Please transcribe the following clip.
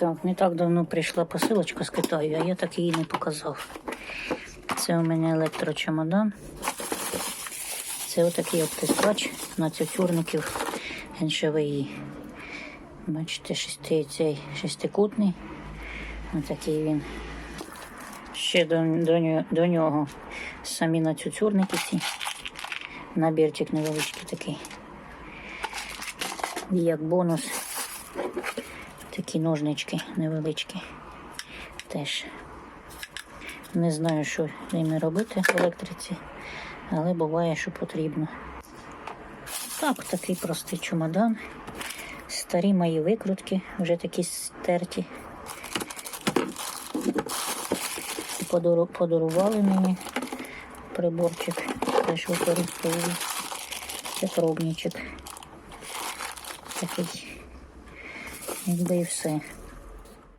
Так, не так давно прийшла посилочка з Китаю, а я так її не показав. Це у мене електрочемодан. Це отакий обтискач на цюцюрників НШВІ. Бачите, шести, цей шестикутний. Отакий він. Ще до, до, до нього самі на цюцюрники ці. Набірчик невеличкий такий. І як бонус такі ножнички невеличкі. Теж не знаю, що ними робити в електриці, але буває, що потрібно. Так, такий простий чемодан. Старі мої викрутки, вже такі стерті. Подару- Подарували мені приборчик, теж використовую. Це пробничок. Такий, якби і все.